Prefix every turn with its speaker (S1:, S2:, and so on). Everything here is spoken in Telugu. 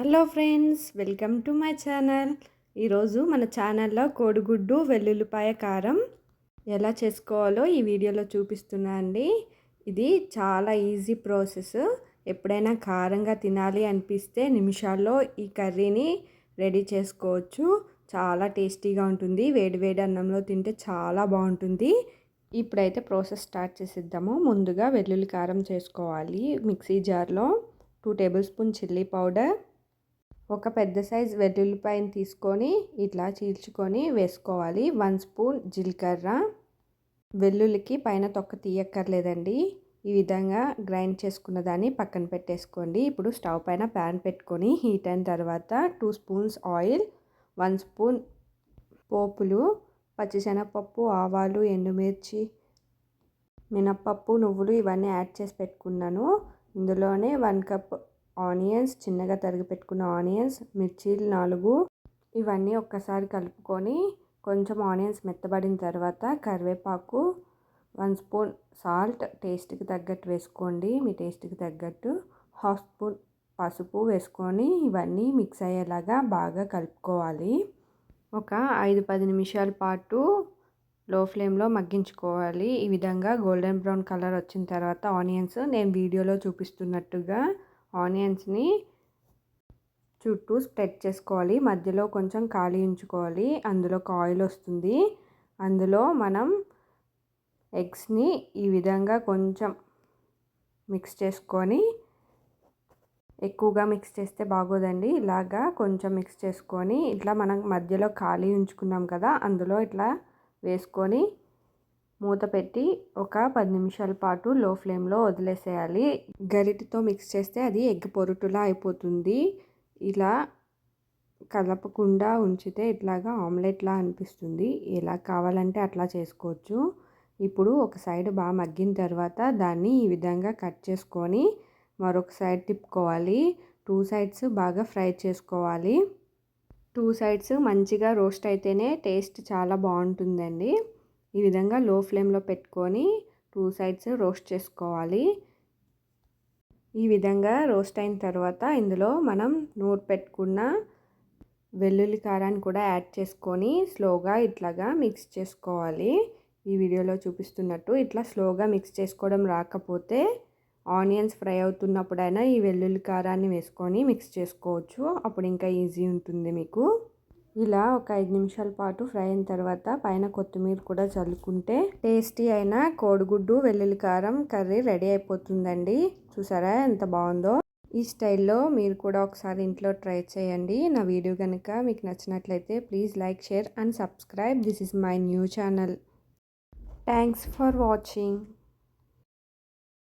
S1: Hello friends welcome to my channel. ఈరోజు మన ఛానల్లో కోడిగుడ్డు వెల్లుల్లిపాయ కారం ఎలా చేసుకోవాలో ఈ వీడియోలో చూపిస్తున్నా అండి. ఇది చాలా ఈజీ ప్రాసెస్. ఎప్పుడైనా కారంగా తినాలి అనిపిస్తే నిమిషాల్లో ఈ కర్రీని రెడీ చేసుకోవచ్చు. చాలా టేస్టీగా ఉంటుంది. వేడి వేడి అన్నంలో తింటే చాలా బాగుంటుంది. ఇప్పుడైతే ప్రాసెస్ స్టార్ట్ చేసిద్దాము. ముందుగా వెల్లుల్లి కారం చేసుకోవాలి. మిక్సీ జార్లో two table spoon chilli powder ఒక పెద్ద సైజ్ వెల్లుల్లిపాయని తీసుకొని ఇట్లా చీల్చుకొని వేసుకోవాలి. వన్ స్పూన్ జీలకర్ర. వెల్లుల్లికి పైన తొక్క తీయక్కర్లేదండి. ఈ విధంగా గ్రైండ్ చేసుకున్న దాన్ని పక్కన పెట్టేసుకోండి. ఇప్పుడు స్టవ్ పైన ప్యాన్ పెట్టుకొని హీట్ అయిన తర్వాత two spoons oil one spoon పోపులు పచ్చిశనగపప్పు ఆవాలు ఎండుమిర్చి మినప్పప్పు నువ్వులు ఇవన్నీ యాడ్ చేసి పెట్టుకున్నాను. ఇందులోనే వన్ కప్ ఆనియన్స్ చిన్నగా తరిగి పెట్టుకున్న ఆనియన్స్ మిర్చీలు నాలుగు. ఇవన్నీ ఒక్కసారి కలుపుకొని కొంచెం ఆనియన్స్ మెత్తబడిన తర్వాత కరివేపాకు వన్ స్పూన్ సాల్ట్ టేస్ట్కి తగ్గట్టు వేసుకోండి. మీ టేస్ట్కి తగ్గట్టు హాఫ్ స్పూన్ పసుపు వేసుకొని ఇవన్నీ మిక్స్ అయ్యేలాగా బాగా కలుపుకోవాలి. ఒక ఐదు పది నిమిషాల పాటు లో ఫ్లేమ్లో మగ్గించుకోవాలి. ఈ విధంగా గోల్డెన్ బ్రౌన్ కలర్ వచ్చిన తర్వాత ఆనియన్స్ నేను వీడియోలో చూపిస్తున్నట్టుగా ఆనియన్స్ని చుట్టూ స్ప్రెడ్ చేసుకోవాలి. మధ్యలో కొంచెం ఖాళీ ఉంచుకోవాలి. అందులో ఆయిల్ వస్తుంది. అందులో మనం ఎగ్స్ని ఈ విధంగా కొంచెం మిక్స్ చేసుకొని ఎక్కువగా మిక్స్ చేస్తే బాగోదండి. ఇలాగా కొంచెం మిక్స్ చేసుకొని ఇట్లా మనం మధ్యలో ఖాళీ ఉంచుకున్నాం కదా అందులో ఇట్లా వేసుకొని మూత పెట్టి ఒక పది నిమిషాల పాటు లో ఫ్లేమ్లో వదిలేసేయాలి. గరిటితో మిక్స్ చేస్తే అది ఎగ్ పొరుటులా అయిపోతుంది. ఇలా కలపకుండా ఉంచితే ఇట్లాగా ఆమ్లెట్లా అనిపిస్తుంది. ఎలా కావాలంటే అట్లా చేసుకోవచ్చు. ఇప్పుడు ఒక సైడ్ బాగా మగ్గిన తర్వాత దాన్ని ఈ విధంగా కట్ చేసుకొని మరొక సైడ్ తిప్పుకోవాలి. టూ సైడ్స్ బాగా ఫ్రై చేసుకోవాలి. టూ సైడ్స్ మంచిగా రోస్ట్ అయితేనే టేస్ట్ చాలా బాగుంటుందండి. ఈ విధంగా లో ఫ్లేమ్లో పెట్టుకొని టూ సైడ్స్ రోస్ట్ చేసుకోవాలి. ఈ విధంగా రోస్ట్ అయిన తర్వాత ఇందులో మనం నూరు పెట్టుకున్న వెల్లుల్లి కారాన్ని కూడా యాడ్ చేసుకొని స్లోగా ఇట్లాగా మిక్స్ చేసుకోవాలి. ఈ వీడియోలో చూపిస్తున్నట్టు ఇట్లా స్లోగా మిక్స్ చేసుకోవడం రాకపోతే ఆనియన్స్ ఫ్రై అవుతున్నప్పుడైనా ఈ వెల్లుల్లి కారాన్ని వేసుకొని మిక్స్ చేసుకోవచ్చు. అప్పుడు ఇంకా ఈజీ ఉంటుంది మీకు. ఇలా ఒక ఐదు నిమిషాల పాటు ఫ్రై అయిన తర్వాత పైన కొత్తిమీర కూడా చల్లుకుంటే టేస్టీ అయిన కోడిగుడ్డు వెల్లుల్లి కారం కర్రీ రెడీ అయిపోతుందండి. చూసారా ఎంత బాగుందో? ఈ స్టైల్లో మీరు కూడా ఒకసారి ఇంట్లో ట్రై చేయండి. నా వీడియో కనుక మీకు నచ్చినట్లయితే please like share and subscribe. This is my new channel. Thanks for watching.